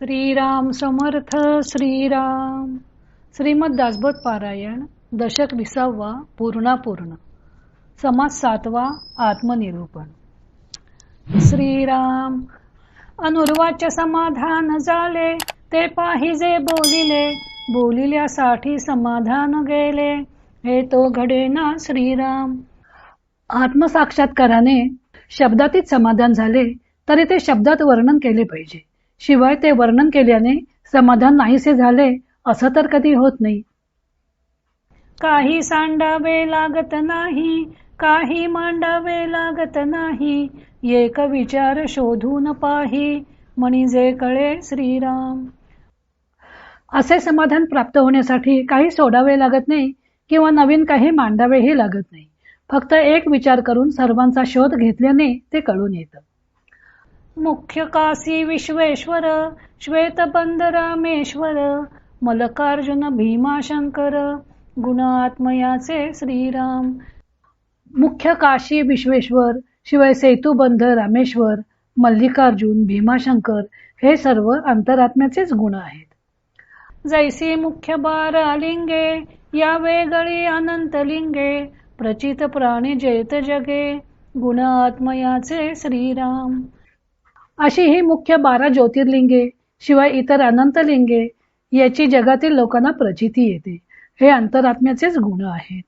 श्रीराम समर्थ श्रीराम. श्रीमद दासबोध पारायण दशक विसावा पूर्णापूर्ण. समाज सातवा आत्मनिरूपण. श्रीराम अनुर्वाच्य समाधान झाले ते पाहिजे बोलिले बोलिल्यासाठी समाधान गेले. हे तो घडे ना श्रीराम. आत्मसाक्षात्काराने शब्दातीत समाधान झाले तरी ते शब्दात वर्णन केले पाहिजे. शिवाय ते वर्णन केल्याने समाधान नाहीसे झाले असं तर कधी होत नाही. काही सांडावे लागत नाही काही मांडावे लागत नाही एक विचार शोधून पाही म्हणजे कळे श्रीराम. असे समाधान प्राप्त होण्यासाठी काही सोडावे लागत नाही किंवा नवीन काही मांडावेही लागत नाही. फक्त एक विचार करून सर्वांचा शोध घेतल्याने ते कळून येतं. मुख्य काशी विश्वेश्वर श्वेतबंध रामेश्वर मलकार्जुन भीमाशंकर गुण आत्मयाचे श्रीराम. मुख्य काशी विश्वेश्वर शिवाय सेतुबंध रामेश्वर मल्लिकार्जुन भीमाशंकर हे सर्व अंतरात्म्याचेच गुण आहेत. जैसी मुख्य बारा लिंगे या वेगळी अनंत लिंगे प्रचित प्राणी जैत जगे गुण आत्मयाचे श्रीराम. अशी ही मुख्य बारा ज्योतिर्लिंगे शिवाय इतर अनंत लिंगे याची जगातील लोकांना प्रचिती येते. हे अंतरात्म्याचेच गुण आहेत.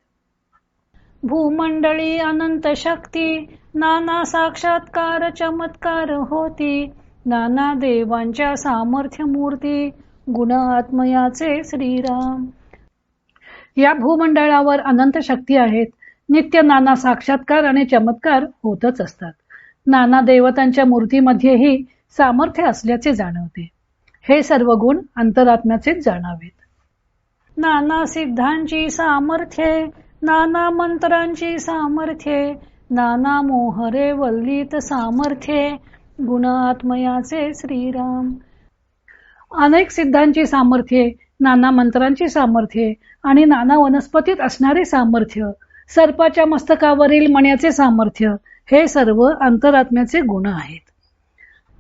भूमंडळी अनंत शक्ती नाना साक्षात्कार चमत्कार होती. नाना देवांच्या सामर्थ्य मूर्ती गुण आत्मयाचे श्रीराम. या भूमंडळावर अनंत शक्ती आहेत. नित्य नाना साक्षात्कार आणि चमत्कार होतच असतात. नाना देवतांच्या मूर्तीमध्येही सामर्थ्य असल्याचे जाणवते. हे सर्व गुण अंतरात्म्याचेच जाणावेत. नाना सिद्धांची सामर्थ्ये नाना मंत्रांची सामर्थ्ये नाना मोहरे वल्लीत सामर्थ्ये गुण आत्मयाचे श्रीराम. अनेक सिद्धांची सामर्थ्ये नाना मंत्रांची सामर्थ्ये आणि नाना वनस्पतीत असणारे सामर्थ्य सर्पाच्या मस्तकावरील मण्याचे सामर्थ्य हे सर्व अंतरात्म्याचे गुण आहेत.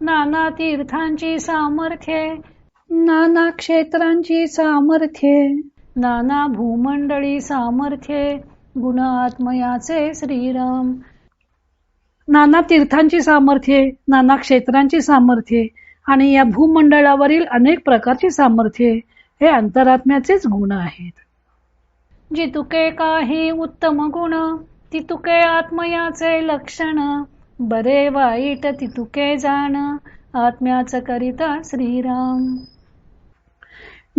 नाना तीर्थांची सामर्थ्ये नाना क्षेत्रांची सामर्थ्ये नाना भूमंडळी सामर्थ्ये गुण आत्मयाचे श्रीराम. नाना तीर्थांची सामर्थ्ये नाना क्षेत्रांची सामर्थ्ये आणि या भूमंडळावरील अनेक प्रकारची सामर्थ्ये हे अंतरात्म्याचेच गुण आहेत. जितुके काही उत्तम गुण तितुके आत्मयाचे लक्षण. बरे वाईट तितुके जाण. आत्म्याच करिता श्रीराम.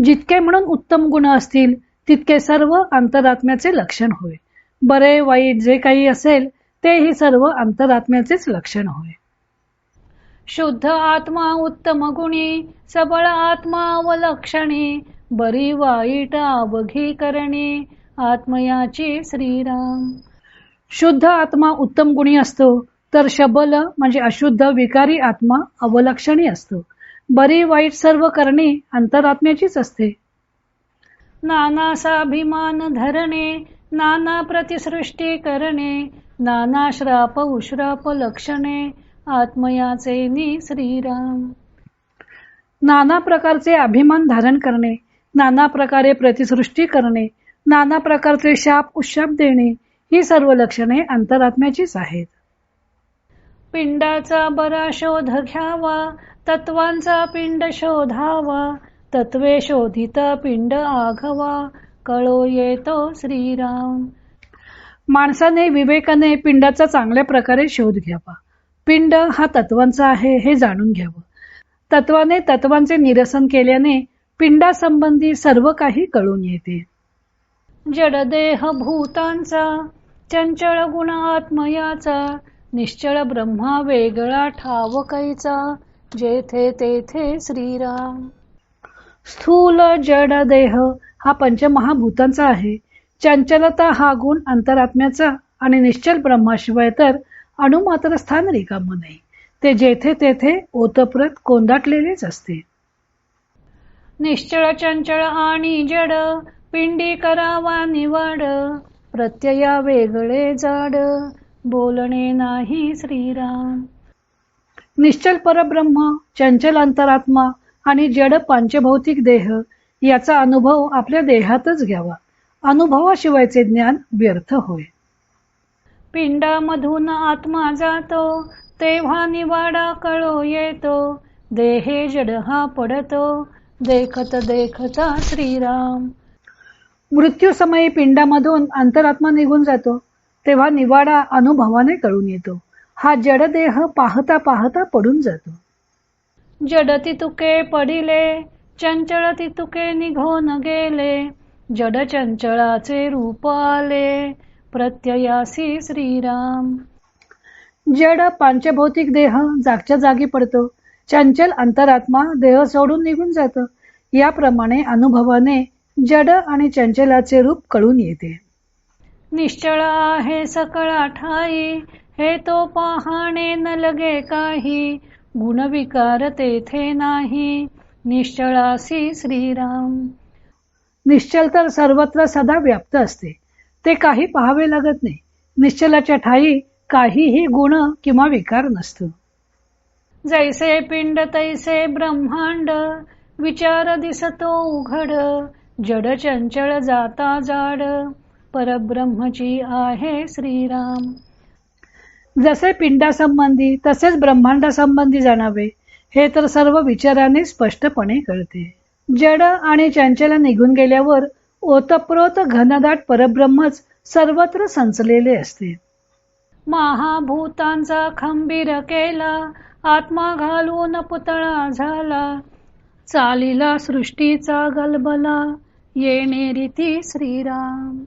जितके म्हणून उत्तम गुण असतील तितके सर्व अंतरात्म्याचे लक्षण होय. बरे वाईट जे काही असेल तेही सर्व अंतरात्म्याचेच लक्षण होय. शुद्ध आत्मा उत्तम गुणी सबळ आत्मा अवलक्षणी बरी वाईट अवघी करणी आत्मयाची श्रीराम. शुद्ध आत्मा उत्तम गुणी असतो तर शबल म्हणजे अशुद्ध विकारी आत्मा अवलक्षणी असतो. बरी वाईट सर्व करणे अंतरात्म्याचीच असते. नाना साभिमान धरणे नाना प्रतिसृष्टी करणे नाना श्राप उश्राप लक्षणे आत्मयाचे नि श्रीराम. नाना प्रकारचे अभिमान धारण करणे नाना प्रकारे प्रतिसृष्टी करणे नाना प्रकारचे शाप उशाप देणे ही सर्व लक्षणे अंतरात्म्याचीच आहेत. पिंडाचा बरा शोध घ्यावा तत्वांचा पिंड शोधावा तत्वे शोधित पिंड आघवा कळो येतो श्रीराम. माणसाने विवेकाने पिंडाचा चांगल्या प्रकारे शोध घ्यावा. पिंड हा तत्वांचा आहे हे जाणून घ्यावं. तत्वाने तत्वांचे निरसन केल्याने पिंडासंबंधी सर्व काही कळून येते. जडदेह भूतांचा चंचळ गुण आत्मयाचा निश्चळ ब्रह्मा वेगळा ठाव कैचा जेथे तेथे श्रीराम. स्थूल जड देह हा पंचमहाभूतांचा आहे. चंचलता हा गुण अंतरात्म्याचा आणि निश्चल ब्रह्माशिवाय तर अणुमात्र स्थान रिकाम नाही. ते जेथे तेथे ओतप्रत कोंदाटलेलेच असते. निश्चळ चंचळ आणि जड पिंडी करावा निवड प्रत्यया वेगळे जाड बोलणे नाही श्रीराम. निश्चल परब्रह्म चंचल अंतरात्मा आणि जड पांचभौतिक देह याचा अनुभव आपल्या देहातच घ्यावा. अनुभवाशिवायचे ज्ञान व्यर्थ होय. पिंडामधून आत्मा जातो तेव्हा निवाडा कळो येतो. देहे जड हा पडतो देखत देखता श्रीराम. मृत्यू समयी पिंडामधून अंतरात्मा निघून जातो तेव्हा निवाडा अनुभवाने कळून येतो. हा जड देह पाहता पाहता पडून जातो. जडती तुके पडिले चंचळ तुके निघून गेले. जड चंचळाचे रूप आले प्रत्ययासी श्रीराम. जड पांचभौतिक देह जागच्या जागी पडतो. चंचल अंतरात्मा देह सोडून निघून जात. याप्रमाणे अनुभवाने जड आणि चंचलाचे रूप कळून येते. निश्चळ आहे सकळा ठाई हे तो पाहणे न लगे काही गुणविकार तेथे नाही निश्चळासी श्रीराम. निश्चल तर सर्वत्र सदा व्याप्त असते. ते काही पाहावे लागत नाही. निश्चलाच्या ठाई काहीही गुण किंवा विकार नसतो. जैसे पिंड तैसे ब्रह्मांड विचार दिसतो उघड. जड चंचळ जाता जाड परब्रह्मची आहे श्रीराम. जसे पिंडासंबंधी तसेच ब्रह्मांडासंबंधी जाणावे हे तर सर्व विचाराने स्पष्टपणे कळते. जड आणि चंचल निघून गेल्यावर ओतप्रोत घनदाट परब्रह्मच सर्वत्र संचलेले असते. महाभूतांचा खंबीर केला आत्मा घालून पुतळा झाला चालीला सृष्टीचा गलबला येणे रीती श्रीराम.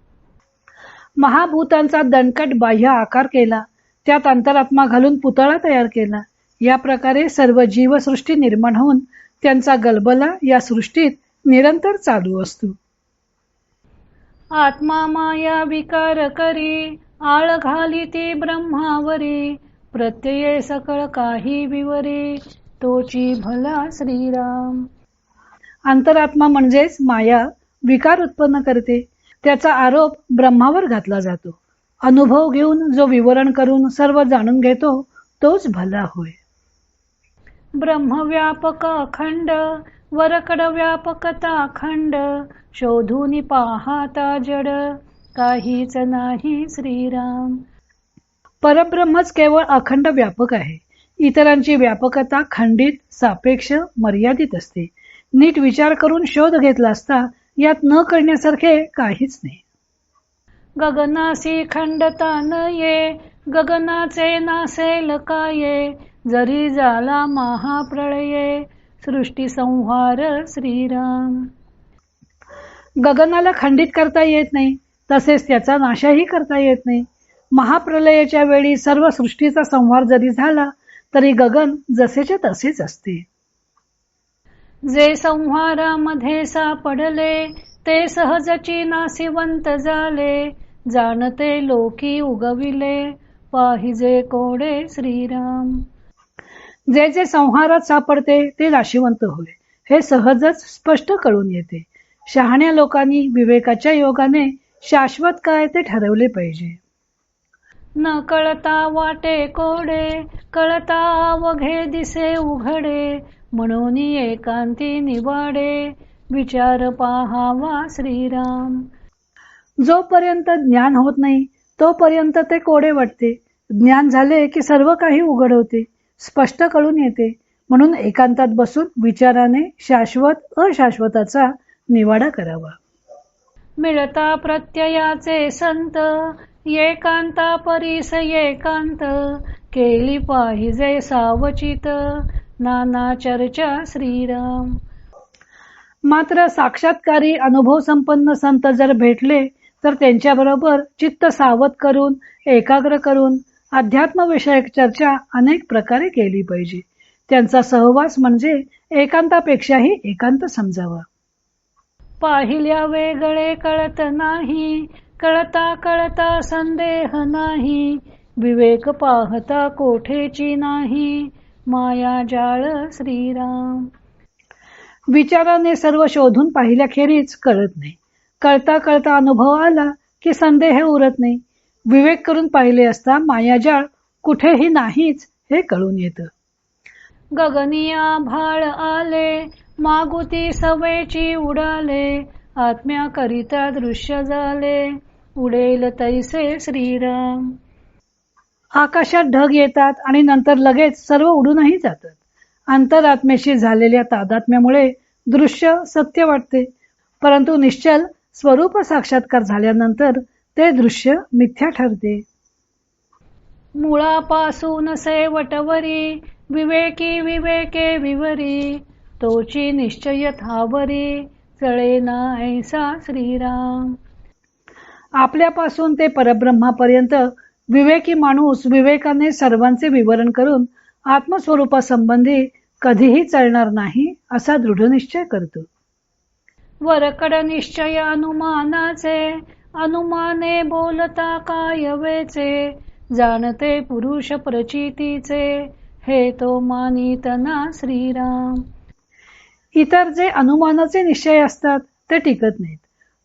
महाभूतांचा दणकट बाह्य आकार केला. त्यात अंतरात्मा घालून पुतळा तयार केला. या प्रकारे सर्व जीवसृष्टी निर्माण होऊन त्यांचा गलबला या सृष्टीत निरंतर चालू असतो. आत्मा माया विकार करी आळ घाली ती ब्रह्मावरी प्रत्यये सकळ काही विवरे तोची भला श्रीराम. अंतरात्मा म्हणजेच माया विकार उत्पन्न करते. त्याचा आरोप ब्रह्मावर घातला जातो. अनुभव घेऊन जो विवरण करून सर्व जाणून घेतो तोच भला होय. ब्रह्मव्यापक अखंड वरकड व्यापकता अखंड शोधून पाहाता जड काहीच नाही श्रीराम. परब्रह्मच केवळ अखंड व्यापक आहे. इतरांची व्यापकता खंडित सापेक्ष मर्यादित असते. नीट विचार करून शोध घेतला असता यात न करण्यासारखे काहीच नाही. गगनासी खंडता न ये गगनाचे नासेल काय जरी झाला महाप्रळये सृष्टी संहार श्रीराम. गगनाला खंडित करता येत नाही तसेच त्याचा नाशही करता येत नाही. महाप्रलयाच्या वेळी सर्व सृष्टीचा संहार जरी झाला तरी गगन जसेच्या तसेच असते. जे संहारामध्ये सापडले ते सहजची नाशिवंत झाले. जाणते लोकी उगविले पाहिजे कोडे श्रीराम. जे जे संहारात सापडते ते नाशिवंत होय. हे सहजच स्पष्ट कळून येते. शहाण्या लोकांनी विवेकाच्या योगाने शाश्वत काय ते ठरवले पाहिजे. न कळता वाटे कोडे कळता वघे दिसे उघडे. म्हणून एकांती निवाडे विचार पाहावा श्रीराम. जोपर्यंत ज्ञान होत नाही तोपर्यंत ते कोडे वाटते. ज्ञान झाले की सर्व काही उघड होते स्पष्ट कळून येते. म्हणून एकांतात बसून विचाराने शाश्वत अशाश्वताचा निवाडा करावा. मिळता प्रत्ययाचे संत एकांता परीस एकांत केली पाहिजे सावचित नाना चर्चा श्रीराम. मात्र साक्षात्कारी अनुभव संपन्न संत जर भेटले तर त्यांच्याबरोबर चित्त सावध करून एकाग्र करून अध्यात्म विषयक चर्चा अनेक प्रकारे केली पाहिजे. त्यांचा सहवास म्हणजे एकांतापेक्षाही एकांत समजावा. पाहिल्या वेगळे कळत नाही कळता कळता संदेह नाही विवेक पाहता कोठेची नाही माया जाळ श्रीराम. विचाराने सर्व शोधून पाहिल्याखेरीज कळत नाही. कळता कळता अनुभव आला की संदेह उरत नाही. विवेक करून पाहिले असता मायाजाळ कुठेही नाहीच हे कळून येत. गगनिया भाळ आले मागुती सवयची उडाले आत्म्या करिता दृश्य झाले उडेल तैसे श्रीराम. आकाशात ढग येतात आणि नंतर लगेच सर्व उडूनही जातात. अंतरात्म्याशी झालेल्या तादात्म्यामुळे दृश्य सत्य वाटते. परंतु निश्चल स्वरूप साक्षात्कार झाल्यानंतर ते दृश्य मिथ्या ठरते. मुळापासून सेवटवरी विवेकी विवेके विवरी तोची निश्चय थावरी चळेना ऐसा श्रीराम. आपल्यापासून ते परब्रह्मापर्यंत विवेकी माणूस विवेकाने सर्वांचे विवरण करून आत्मस्वरूपासंबंधी कधीही चालणार नाही असा दृढ निश्चय करतो. वरकड निश्चय अनुमानाचे अनुमाने बोलता काय वेचे जाणते पुरुष प्रचितीचे हे तो मानितना श्रीराम. इतर जे अनुमानाचे निश्चय असतात ते टिकत नाहीत.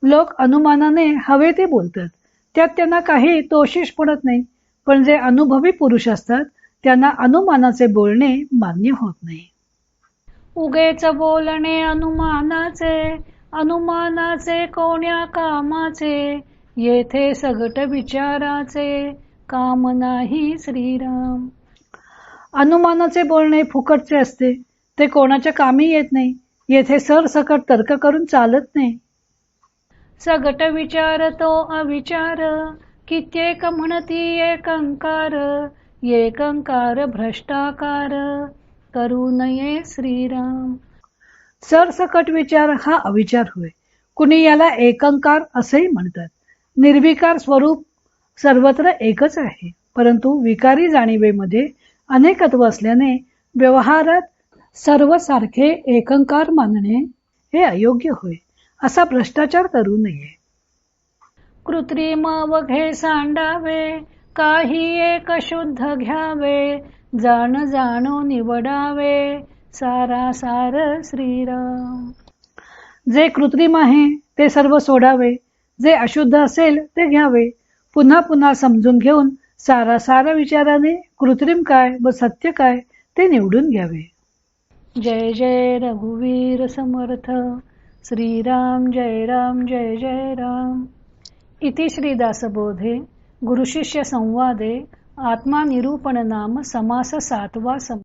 लोक अनुमानाने हवे ते बोलतात. त्यात त्यांना काही तोशिष पडत नाही. पण जे अनुभवी पुरुष असतात त्यांना अनुमानाचे बोलणे मान्य होत नाही. उगेच बोलणे अनुमानाचे अनुमानाचे कोण्या कामाचे? येथे सगट विचाराचे काम नाही श्रीराम. अनुमानाचे बोलणे फुकटचे असते. ते कोणाच्या कामी येत नाही. येथे सरसकट तर्क करून चालत नाही. सगट विचार तो अविचार. कित्येक म्हणती एकंकार एकंकार भ्रष्टाकार. करू नये श्रीराम. सरसकट विचार हा अविचार होय. कुणी याला एकंकार असेही म्हणतात. निर्विकार स्वरूप सर्वत्र एकच आहे. परंतु विकारी जाणीवेमध्ये अनेकत्व असल्याने व्यवहारात सर्व सारखे एकंकार मानणे हे अयोग्य होय. असा भ्रष्टाचार करू नये. कृत्रिम वघे सांडावे काही एक शुद्ध घ्यावे जाण जाणो निवडावे सारा सार श्रीराम. जे कृत्रिम आहे ते सर्व सोडावे जे अशुद्ध असेल ते घ्यावे. पुन्हा पुन्हा समजून घेऊन सारा सारा विचाराने कृत्रिम काय व सत्य काय ते निवडून घ्यावे. जय जय रघुवीर समर्थ. श्रीराम जय राम जय जय राम. इति श्रीदासबोधे गुरुशिष्य संवादे नाम समास सातवा सम